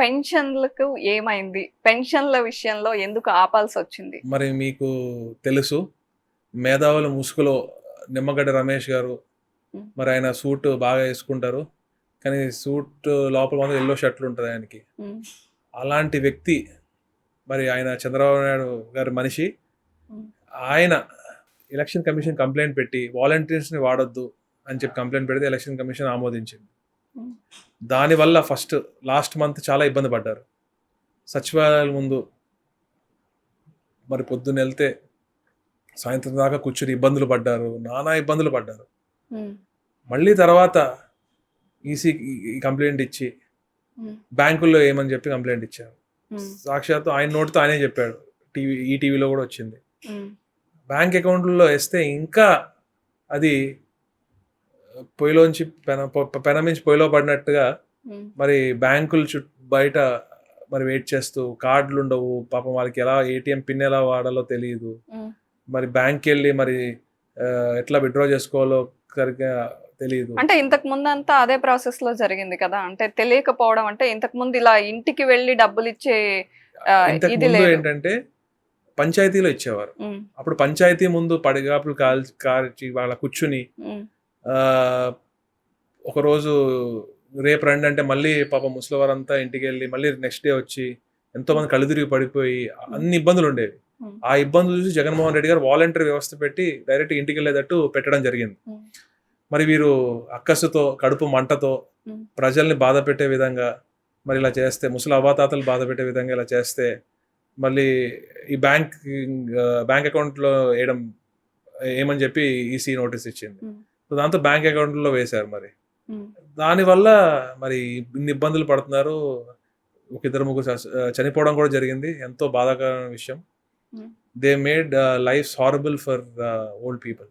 పెన్షన్లకు ఏమైంది? పెన్షన్ల విషయంలో ఎందుకు ఆపాల్సి వచ్చింది మరి మీకు తెలుసు మేధావుల ముసుగులో నిమ్మగడ్డ రమేష్ గారు. మరి ఆయన సూట్ బాగా వేసుకుంటారు. కానీ సూట్ లోపల మాత్రం ఎల్లో షర్ట్లు ఉంటుంది ఆయనకి. అలాంటి వ్యక్తి మరి ఆయన చంద్రబాబు నాయుడు గారి మనిషి. ఆయన ఎలక్షన్ కమిషన్ కంప్లైంట్ పెట్టి వాలంటీర్స్ని వాడొద్దు అని చెప్పి కంప్లైంట్ పెడితే ఎలక్షన్ కమిషన్ ఆమోదించింది. దానివల్ల ఫస్ట్ లాస్ట్ మంత్ చాలా ఇబ్బంది పడ్డారు. సచివాలయాల ముందు మరి పొద్దున్న వెళ్తే సాయంత్రం దాకా కూర్చుని ఇబ్బందులు పడ్డారు నానా ఇబ్బందులు పడ్డారు. మళ్ళీ తర్వాత ఈసీ కంప్లైంట్ ఇచ్చి బ్యాంకుల్లో ఏమని చెప్పి కంప్లైంట్ ఇచ్చారు. ఉమ్, సాక్షాత్తు ఆయన నోటితో ఆయనే చెప్పాడు. టీవీ ఈ టీవీలో కూడా వచ్చింది. బ్యాంక్ అకౌంట్లో వేస్తే ఇంకా అది పొయ్యిలోంచి పెన పెన మించి పొయ్యిలో పడినట్టుగా మరి బ్యాంకుల చుట్టూ బయట మరి వెయిట్ చేస్తూ కార్డులు ఉండవు పాపం వాళ్ళకి ఎలా ఏటీఎం పిన్ ఎలా వాడాలో తెలియదు. మరి బ్యాంక్కి వెళ్ళి మరి ఎట్లా విత్డ్రా చేసుకోవాలో సరిగ్గా తెలియదు అంటే ఇంతకు ముందు అంతా అదే ప్రాసెస్లో జరిగింది కదా. అంటే తెలియకపోవడం అంటే ఇంతకు ముందు ఇలా ఇంటికి వెళ్ళి డబ్బులు ఇచ్చే ఇది ఏంటంటే పంచాయతీలో ఇచ్చేవారు. అప్పుడు పంచాయతీ ముందు పడిగాపులు కాల్చి కాల్చి వాళ్ళ కూర్చుని ఒకరోజు రేపు రండి అంటే మళ్ళీ పాప ముసలివారంతా ఇంటికి వెళ్ళి మళ్ళీ నెక్స్ట్ డే వచ్చి ఎంతో మంది కళ్ళు తిరిగి పడిపోయి అన్ని ఇబ్బందులు ఉండేవి. ఆ ఇబ్బందులు చూసి జగన్మోహన్ రెడ్డి గారు వాలంటీర్ వ్యవస్థ పెట్టి డైరెక్ట్ ఇంటికి వెళ్ళేటట్టు పెట్టడం జరిగింది. మరి వీరు అక్కసుతో కడుపు మంటతో. ప్రజల్ని బాధ పెట్టే విధంగా మరి ఇలా చేస్తే ముసలి అవాతాతలు బాధ పెట్టే విధంగా ఇలా చేస్తే మళ్ళీ ఈ బ్యాంక్ బ్యాంక్ అకౌంట్లో వేయడం ఏమని చెప్పి ఈసీ నోటీస్ ఇచ్చింది. దాంతో బ్యాంక్ అకౌంట్లో వేశారు మరి. దానివల్ల మరి ఇన్ని ఇబ్బందులు పడుతున్నారు. ఒక ఇద్దరు ముగ్గురు చనిపోవడం కూడా జరిగింది. ఎంతో బాధాకరమైన విషయం. They made life horrible for old people